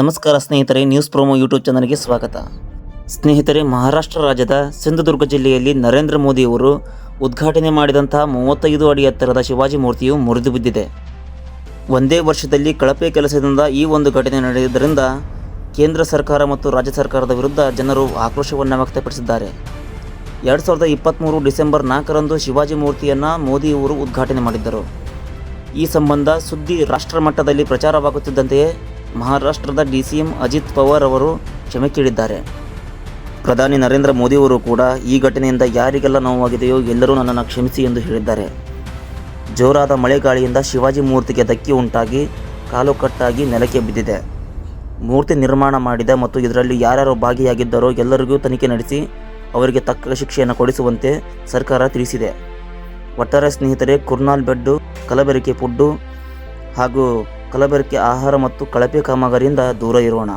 ನಮಸ್ಕಾರ ಸ್ನೇಹಿತರೆ news promo YouTube ಚಾನಲ್ಗೆ ಸ್ವಾಗತ. ಸ್ನೇಹಿತರೆ, ಮಹಾರಾಷ್ಟ್ರ ರಾಜ್ಯದ ಸಿಂಧುದುರ್ಗ ಜಿಲ್ಲೆಯಲ್ಲಿ ನರೇಂದ್ರ ಮೋದಿಯವರು ಉದ್ಘಾಟನೆ ಮಾಡಿದಂತಹ ಮೂವತ್ತೈದು ಅಡಿ ಎತ್ತರದ ಶಿವಾಜಿ ಮೂರ್ತಿಯು ಮುರಿದು ಬಿದ್ದಿದೆ. ಒಂದೇ ವರ್ಷದಲ್ಲಿ ಕಳಪೆ ಕೆಲಸದಿಂದ ಈ ಒಂದು ಘಟನೆ ನಡೆಯುವುದರಿಂದ ಕೇಂದ್ರ ಸರ್ಕಾರ ಮತ್ತು ರಾಜ್ಯ ಸರ್ಕಾರದ ವಿರುದ್ಧ ಜನರು ಆಕ್ರೋಶವನ್ನು ವ್ಯಕ್ತಪಡಿಸಿದ್ದಾರೆ. ಎರಡು ಸಾವಿರದ ಇಪ್ಪತ್ತ್ಮೂರು ಡಿಸೆಂಬರ್ ನಾಲ್ಕರಂದು ಶಿವಾಜಿ ಮೂರ್ತಿಯನ್ನು ಮೋದಿಯವರು ಉದ್ಘಾಟನೆ ಮಾಡಿದ್ದರು. ಈ ಸಂಬಂಧ ಸುದ್ದಿ ರಾಷ್ಟ್ರ ಮಟ್ಟದಲ್ಲಿ ಪ್ರಚಾರವಾಗುತ್ತಿದ್ದಂತೆಯೇ ಮಹಾರಾಷ್ಟ್ರದ D C M Ajit Pawar ಅವರು ಕ್ಷಮೆ ಕೇಳಿದ್ದಾರೆ. ಪ್ರಧಾನಿ ನರೇಂದ್ರ ಮೋದಿಯವರು ಕೂಡ ಈ ಘಟನೆಯಿಂದ ಯಾರಿಗೆಲ್ಲ ನೋವಾಗಿದೆಯೋ ಎಲ್ಲರೂ ನನ್ನನ್ನು ಕ್ಷಮಿಸಿ ಎಂದು ಹೇಳಿದ್ದಾರೆ. ಜೋರಾದ ಮಳೆಗಾಳಿಯಿಂದ ಶಿವಾಜಿ ಮೂರ್ತಿಗೆ ಧಕ್ಕೆ ಉಂಟಾಗಿ ಕಾಲು ಕಟ್ಟಾಗಿ ನೆಲಕ್ಕೆ ಬಿದ್ದಿದೆ. ಮೂರ್ತಿ ನಿರ್ಮಾಣ ಮಾಡಿದ ಮತ್ತು ಇದರಲ್ಲಿ ಯಾರ್ಯಾರು ಭಾಗಿಯಾಗಿದ್ದರೋ ಎಲ್ಲರಿಗೂ ತನಿಖೆ ನಡೆಸಿ ಅವರಿಗೆ ತಕ್ಕ ಶಿಕ್ಷೆಯನ್ನು ಕೊಡಿಸುವಂತೆ ಸರ್ಕಾರ ತಿಳಿಸಿದೆ. ಒಟ್ಟಾರೆ ಸ್ನೇಹಿತರೆ, ಕುರ್ನಾಲ್ ಬೆಡ್ಡು, ಕಲಬೆರಕೆ ಪುಡ್ಡು ಹಾಗೂ ಕಲಬೆರಕೆ ಆಹಾರ ಮತ್ತು ಕಳಪೆ ಕಾಮಗಾರಿಯಿಂದ ದೂರ ಇರೋಣ.